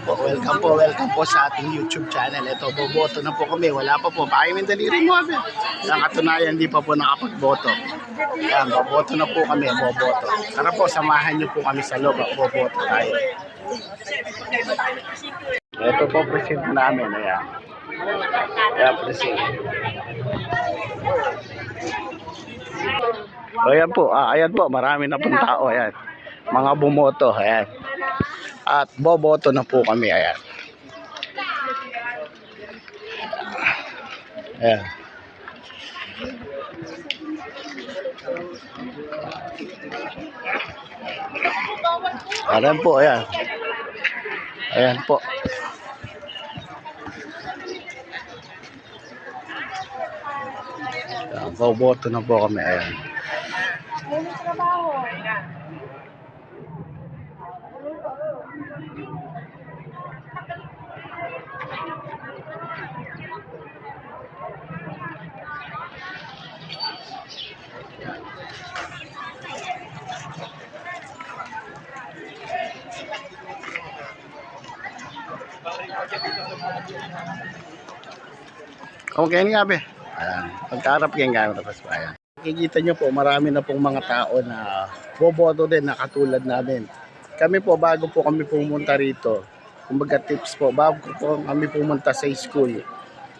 welcome po, welcome po sa ating YouTube channel. Ito, boboto na po kami. Wala pa po. Pakimin daliri mo, abe. Ang katunayan, hindi pa po nakapagboto. Yan, boboto na po kami, boboto. Tara po, samahan niyo po kami sa loob. Boboto tayo. Ito po, presinto namin. Ayan. Ayan, presinto. Ayan po, ah, ayan po, marami na pong tao. Ayan. Mga bumoto, ayan. At boboto na po kami, ayan. Ayan. Ayan po, ayan. Ayan po. Ayan, boboto na po kami, ayan. Okay nga be. Ayan. Pagkarap kayo nga tapos pa ayan. Kikita nyo po, marami na pong mga tao na boboto din na katulad namin. Kami po, bago po kami pumunta rito, kumbaga tips po, bago po kami pumunta sa school,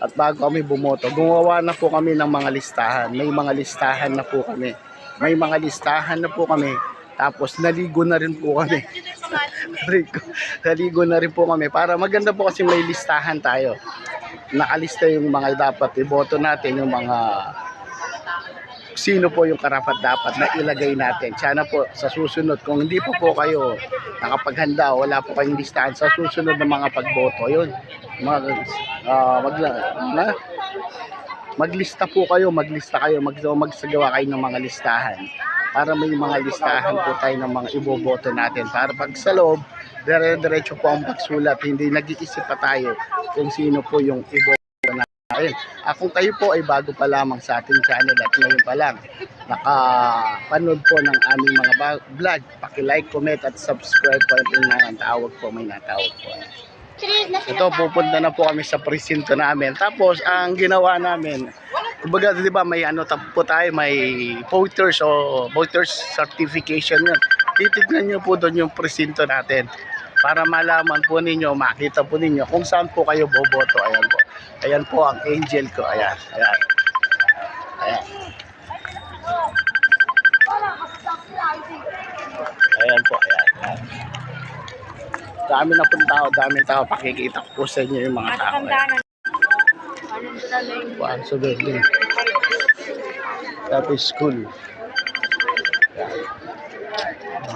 at bago kami bumoto, gumawa na po kami ng mga listahan. May mga listahan na po kami. May mga listahan na po kami. Tapos naligo na rin po kami. naligo, naligo na rin po kami. Para maganda po kasi may listahan tayo. Nakalista yung mga dapat iboto natin, yung mga sino po yung karapat dapat na ilagay natin. Sana po sa susunod, kung hindi po po kayo nakapaghanda, wala po kayong listahan sa susunod ng mga pagboto, yun, mag, ah, magla, na, maglista po kayo, maglista kayo, mag, magsagawa kayo ng mga listahan. Para may mga listahan po tayo ng mga iboboto natin. Para pag sa loob, dire-diretso po ang pagsulat, hindi nag-iisip pa tayo kung sino po yung iboboto Ah, kung kayo po ay bago pa lamang sa ating channel at ngayon pa lang nakapanood po ng aming mga vlog, paki-like, comment at subscribe po yung mga tawag po, may natawag po. Ito, pupunta na po kami sa presinto namin. Tapos, ang ginawa namin, kumbaga, di ba, may ano po tayo, may voters o voters certification yun. Titignan nyo po doon yung presinto natin para malaman po ninyo, makita po ninyo kung saan po kayo boboto. Ayan po. Ayan po ang angel ko. Ayan. Ayan. Ayan. Ayan po. Ayan. Ayan. Dami na pong tao, daming tao. Pakikita po sa inyo yung mga tao. Ayan. Kuan sa building. Tapos school. Ako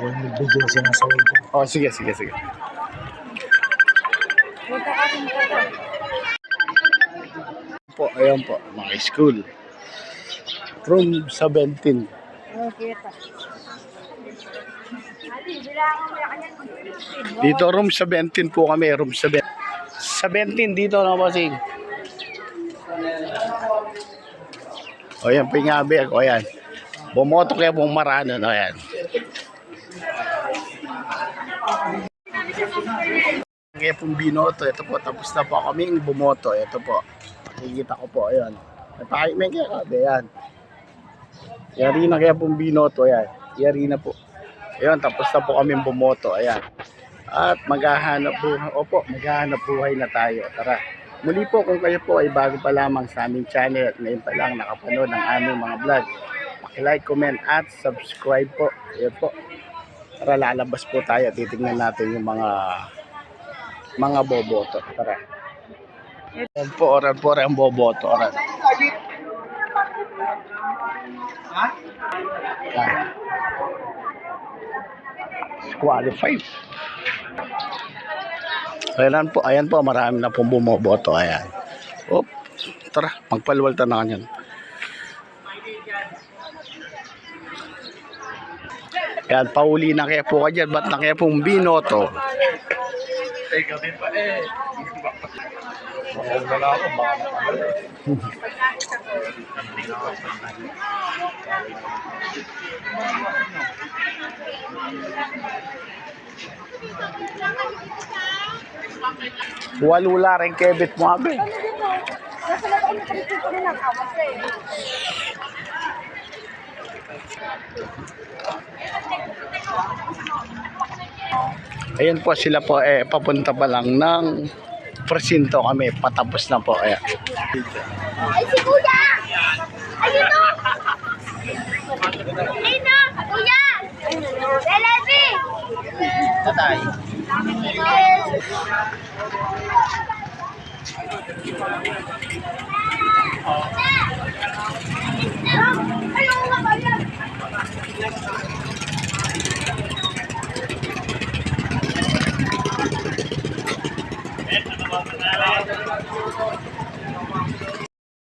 yung video siya sa wall. Oh, sige, sige, sige. Po, ayan po, mga school. Room 17. Dito room 17 po kami, room 17. 17 dito na bossing. O yan, pingabi ako, ayan. Bumoto kaya pong marano, no, ayan. Kaya pong binoto, ito po, tapos na po kaming bumoto, ito po. Nakikita ko po, ayan. May kaya kabe, ayan. Yari na kaya pong binoto, ayan. Yari na po. Ayan, tapos na po kaming bumoto, ayan. At maghahanap buhay, opo, maghahanap buhay na tayo. Tara. Muli po kung kayo po ay bago pa lamang sa aming channel at ngayon pa lang nakapanood ng aming mga vlog. Paki-like, comment at subscribe po. Ayan po. Tara, lalabas po tayo. Titignan natin yung mga mga boboto. Tara. Ayan po, oran po, oran boboto. Oran. Ah. Qualified. Ayan po, ayan po, marami na pong bumoboto. Ayan. Op, tara, magpalwalta na kanyan. Yan, pauli na kaya po ka dyan. Ba't na kaya pong binoto? Ay, gabi pa eh. Wala na ako, baka Walula rin kebit mo abe. Nasa loob ako nakalimutan ko ng awas eh. Ayun po sila po eh papunta pa lang ng presinto kami. Patapos na po. Ayan. Ay, si Kuya! Ayun o! Ayun na! Kuya! Lelebi! Tatay. Ayun